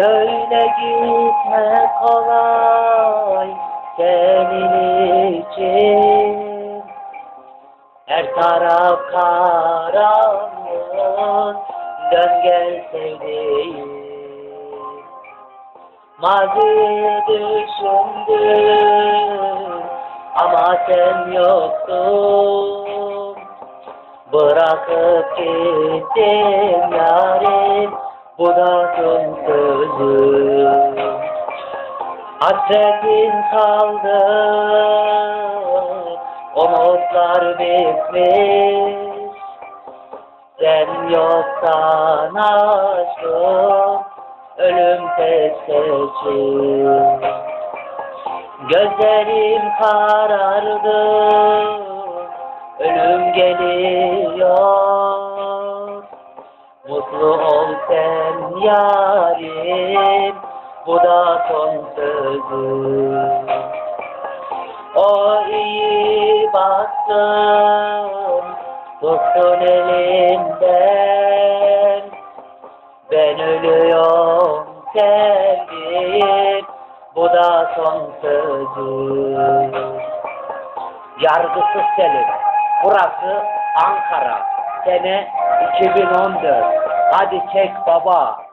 Öyle gitme kolay senin için. Her taraf karanlık Dön gel sevdiğim. Maziyi düşündüm Ama sen yoktun. Bırakıp gittin yarim Bu da son sözüm. Hasretin kaldı. Umutlar bitmiş. Sen yoksan aşkım. Ölüm tek seçim Gözlerim karardı. Ölüm geliyor. Mutlu sen yarim Bu da son sözüm. O iyi baktın Tuttun elimden Ben ölüyorum sevdim Bu da son sözüm. Yargısız Selim Burası Ankara Sene 2014 Hadi çek baba